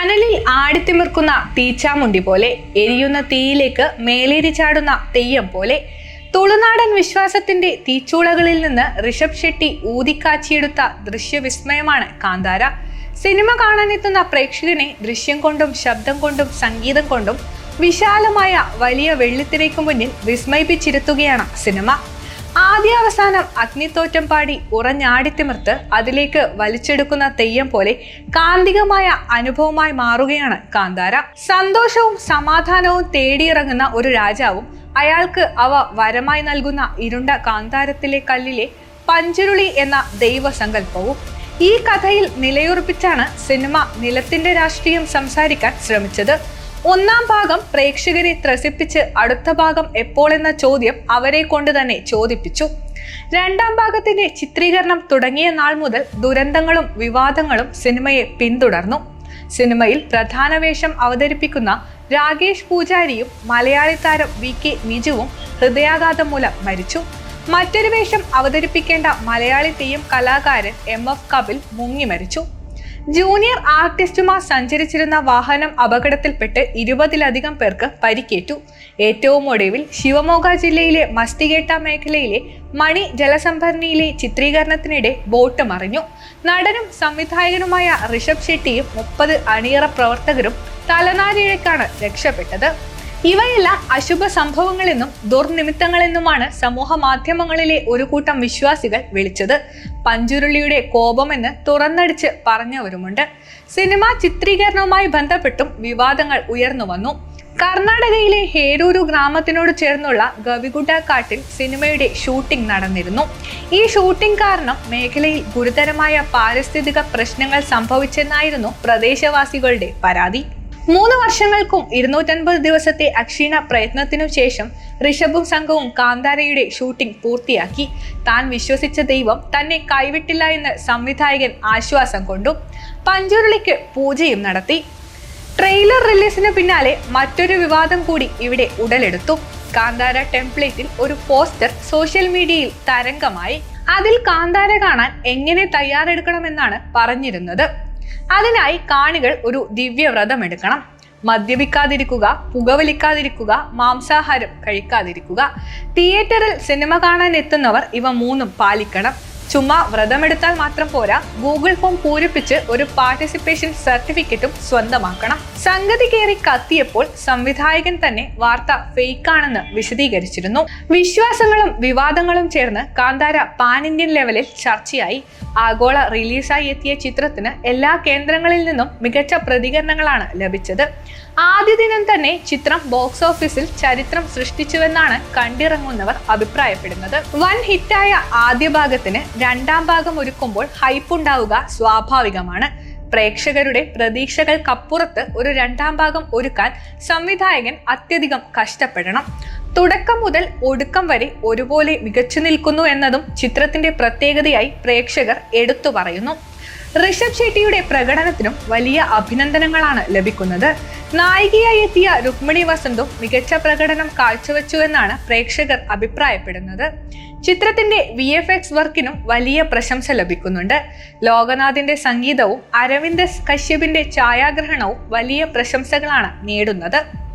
കനലിൽ ആടിത്തിമിർക്കുന്ന തീച്ചാമുണ്ടി പോലെ എരിയുന്ന തീയിലേക്ക് മേലേരി ചാടുന്ന തെയ്യം പോലെ തുളുനാടൻ വിശ്വാസത്തിന്റെ തീച്ചൂളകളിൽ നിന്ന് ഋഷഭ് ഷെട്ടി ഊതിക്കാച്ചിയെടുത്ത ദൃശ്യവിസ്മയമാണ് കാന്താര. സിനിമ കാണാനെത്തുന്ന പ്രേക്ഷകനെ ദൃശ്യം കൊണ്ടും ശബ്ദം കൊണ്ടും സംഗീതം കൊണ്ടും വിശാലമായ വലിയ വെള്ളിത്തിരയ്ക്ക് മുന്നിൽ വിസ്മയിപ്പിച്ചിരുത്തുകയാണ് സിനിമ. ആദ്യാവസാനം അഗ്നിത്തോറ്റം പാടി ഉറഞ്ഞാടിത്തിമിർത്ത് അതിലേക്ക് വലിച്ചെടുക്കുന്ന തെയ്യം പോലെ കാന്തികമായ അനുഭവമായി മാറുകയാണ് കാന്താര. സന്തോഷവും സമാധാനവും തേടിയിറങ്ങുന്ന ഒരു രാജാവും അയാൾക്ക് അവ വരമായി നൽകുന്ന ഇരുണ്ട കാന്താരത്തിലെ കല്ലിലെ പഞ്ചുരുളി എന്ന ദൈവസങ്കല്പവും ഈ കഥയിൽ നിലയുറപ്പിച്ചാണ് സിനിമ നിലത്തിന്റെ രാഷ്ട്രീയം സംസാരിക്കാൻ ശ്രമിച്ചത്. ഒന്നാം ഭാഗം പ്രേക്ഷകരെ ത്രസിപ്പിച്ച് അടുത്ത ഭാഗം എപ്പോൾ എന്ന ചോദ്യം അവരെ കൊണ്ട് തന്നെ ചോദിപ്പിച്ചു. രണ്ടാം ഭാഗത്തിന്റെ ചിത്രീകരണം തുടങ്ങിയ നാൾ മുതൽ ദുരന്തങ്ങളും വിവാദങ്ങളും സിനിമയെ പിന്തുടർന്നു. സിനിമയിൽ പ്രധാന വേഷം അവതരിപ്പിക്കുന്ന രാകേഷ് പൂജാരിയും മലയാളി താരം വി കെ വിജുവും ഹൃദയാഘാതം മൂലം മരിച്ചു. മറ്റൊരു വേഷം അവതരിപ്പിക്കേണ്ട മലയാളി തെയ്യം കലാകാരൻ എം എഫ് കപിൽ മുങ്ങി മരിച്ചു. ജൂനിയർ ആർട്ടിസ്റ്റുമാർ സഞ്ചരിച്ചിരുന്ന വാഹനം അപകടത്തിൽപ്പെട്ട് ഇരുപതിലധികം പേർക്ക് പരിക്കേറ്റു. ഏറ്റവും ഒടുവിൽ ശിവമോഗ ജില്ലയിലെ മസ്തികേട്ട മേഖലയിലെ മണി ജലസംഭരണിയിലെ ചിത്രീകരണത്തിനിടെ ബോട്ട് മറിഞ്ഞു നടനും സംവിധായകനുമായ ഋഷഭ് ഷെട്ടിയും മുപ്പത് അണിയറ പ്രവർത്തകരും തലനാരിഴക്കാണ് രക്ഷപ്പെട്ടത്. ഇവയെല്ലാം അശുഭ സംഭവങ്ങളെന്നും ദുർനിമിത്തങ്ങളെന്നുമാണ് സമൂഹ മാധ്യമങ്ങളിലെ ഒരു കൂട്ടം വിശ്വാസികൾ വിളിച്ചത്. പഞ്ചുരുളിയുടെ കോപമെന്ന് തുറന്നടിച്ച് പറഞ്ഞവരുമുണ്ട്. സിനിമ ചിത്രീകരണവുമായി ബന്ധപ്പെട്ടും വിവാദങ്ങൾ ഉയർന്നു വന്നു. കർണാടകയിലെ ഹേരൂരു ഗ്രാമത്തിനോട് ചേർന്നുള്ള ഗവിഗുഡ കാട്ടിൽ സിനിമയുടെ ഷൂട്ടിംഗ് നടന്നിരുന്നു. ഈ ഷൂട്ടിംഗ് കാരണം മേഖലയിൽ ഗുരുതരമായ പാരിസ്ഥിതിക പ്രശ്നങ്ങൾ സംഭവിച്ചെന്നായിരുന്നു പ്രദേശവാസികളുടെ പരാതി. മൂന്ന് വർഷങ്ങൾക്കും ഇരുന്നൂറ്റൻപത് ദിവസത്തെ അക്ഷീണ പ്രയത്നത്തിനു ശേഷം ഋഷഭും സംഘവും കാന്താരയുടെ ഷൂട്ടിംഗ് പൂർത്തിയാക്കി. താൻ വിശ്വസിച്ച ദൈവം തന്നെ കൈവിട്ടില്ല എന്ന് സംവിധായകൻ ആശ്വാസം കൊണ്ടു. പഞ്ചുരുളിക്ക് പൂജയും നടത്തി. ട്രെയിലർ റിലീസിന് പിന്നാലെ മറ്റൊരു വിവാദം കൂടി ഇവിടെ ഉടലെടുത്തു. കാന്താര ടെംപ്ലേറ്റിൽ ഒരു പോസ്റ്റർ സോഷ്യൽ മീഡിയയിൽ തരംഗമായി. അതിൽ കാന്താര കാണാൻ എങ്ങനെ തയ്യാറെടുക്കണമെന്നാണ് പറഞ്ഞിരുന്നത്. അതിനായി കാണികൾ ഒരു ദിവ്യവ്രതം എടുക്കണം. മദ്യപിക്കാതിരിക്കുക പുകവലിക്കാതിരിക്കുക മാംസാഹാരം കഴിക്കാതിരിക്കുക. തിയേറ്ററിൽ സിനിമ കാണാൻ എത്തുന്നവർ ഇവ മൂന്നും പാലിക്കണം. ചുമ്മാ വ്രതമെടുത്താൽ മാത്രം പോരാ ഗൂഗിൾ ഫോം പൂരിപ്പിച്ച് ഒരു പാർട്ടിസിപ്പേഷൻ സർട്ടിഫിക്കറ്റും സ്വന്തമാക്കണം. സംഗതി കയറി കത്തിയപ്പോൾ സംവിധായകൻ തന്നെ വാർത്ത ഫേക്കാണെന്ന് വിശദീകരിച്ചിരുന്നു. വിശ്വാസങ്ങളും വിവാദങ്ങളും ചേർന്ന് കാന്താര പാൻ ഇന്ത്യൻ ലെവലിൽ ചർച്ചയായി. ആഗോള റിലീസായി എത്തിയ ചിത്രത്തിന് എല്ലാ കേന്ദ്രങ്ങളിൽ നിന്നും മികച്ച പ്രതികരണങ്ങളാണ് ലഭിച്ചത്. ആദ്യ ദിനം തന്നെ ചിത്രം ബോക്സ് ഓഫീസിൽ ചരിത്രം സൃഷ്ടിച്ചുവെന്നാണ് കണ്ടിറങ്ങുന്നവർ അഭിപ്രായപ്പെടുന്നത്. വൻ ഹിറ്റായ ആദ്യ ഭാഗത്തിന് രണ്ടാം ഭാഗം ഒരുക്കുമ്പോൾ ഹൈപ്പ് ഉണ്ടാവുക സ്വാഭാവികമാണ്. പ്രേക്ഷകരുടെ പ്രതീക്ഷകൾക്കപ്പുറത്ത് ഒരു രണ്ടാം ഭാഗം ഒരുക്കാൻ സംവിധായകൻ അത്യധികം കഷ്ടപ്പെടണം. തുടക്കം മുതൽ ഒടുക്കം വരെ ഒരുപോലെ മികച്ചു നിൽക്കുന്നു എന്നതും ചിത്രത്തിന്റെ പ്രത്യേകതയായി പ്രേക്ഷകർ എടുത്തു പറയുന്നു. ഋഷഭ് ഷെട്ടിയുടെ പ്രകടനത്തിനും വലിയ അഭിനന്ദനങ്ങളാണ് ലഭിക്കുന്നത്. നായികയായി എത്തിയ രുക്മിണി വസന്തും മികച്ച പ്രകടനം കാഴ്ചവെച്ചു എന്നാണ് പ്രേക്ഷകർ അഭിപ്രായപ്പെടുന്നത്. ചിത്രത്തിന്റെ വി എഫ് എക്സ് വർക്കിനും വലിയ പ്രശംസ ലഭിക്കുന്നുണ്ട്. ലോകനാഥിന്റെ സംഗീതവും അരവിന്ദ് കശ്യപിന്റെ ഛായാഗ്രഹണവും വലിയ പ്രശംസകളാണ് നേടുന്നത്.